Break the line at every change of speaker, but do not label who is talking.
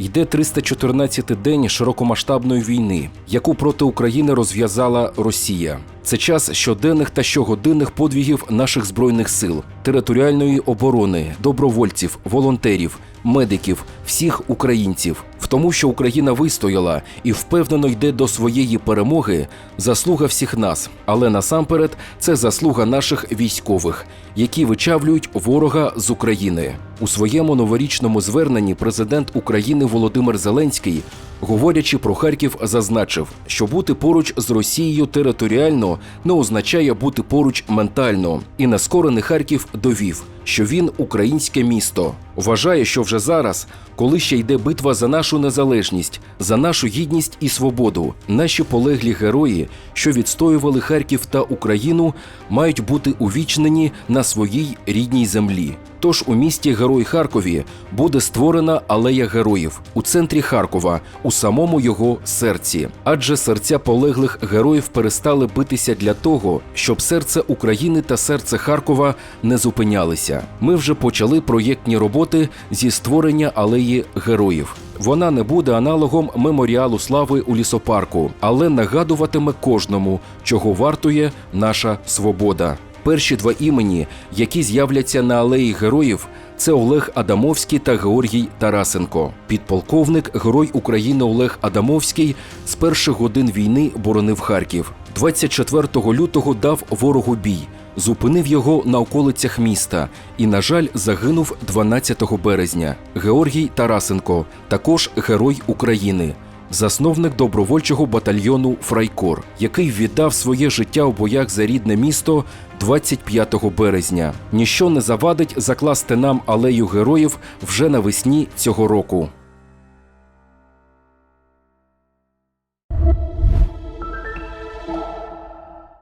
Йде 314-й день широкомасштабної війни, яку проти України розв'язала Росія. Це час щоденних та щогодинних подвігів наших збройних сил, територіальної оборони, добровольців, волонтерів, медиків, всіх українців. В тому, що Україна вистояла і впевнено йде до своєї перемоги, заслуга всіх нас. Але насамперед це заслуга наших військових, які вичавлюють ворога з України. У своєму новорічному зверненні президент України Володимир Зеленський, говорячи про Харків, зазначив, що бути поруч з Росією територіально не означає бути поруч ментально. І нескорений Харків довів, що він українське місто. Вважає, що вже зараз, коли ще йде битва за нашу незалежність, за нашу гідність і свободу, наші полеглі герої, що відстоювали Харків та Україну, мають бути увічнені на своїй рідній землі. Тож у місті Герой Харкові буде створена алея героїв у центрі Харкова, у самому його серці. Адже серця полеглих героїв перестали битися для того, щоб серце України та серце Харкова не зупинялися. Ми вже почали проєктні роботи зі створення алеї героїв. Вона не буде аналогом меморіалу слави у лісопарку, але нагадуватиме кожному, чого вартує наша свобода. Перші два імені, які з'являться на алеї героїв, це Олег Адамовський та Георгій Тарасенко. Підполковник, герой України Олег Адамовський з перших годин війни боронив Харків. 24 лютого дав ворогу бій, зупинив його на околицях міста і, на жаль, загинув 12 березня. Георгій Тарасенко, також герой України засновник добровольчого батальйону Фрайкор, який віддав своє життя у боях за рідне місто 25 березня. Ніщо не завадить закласти нам алею героїв вже навесні цього року.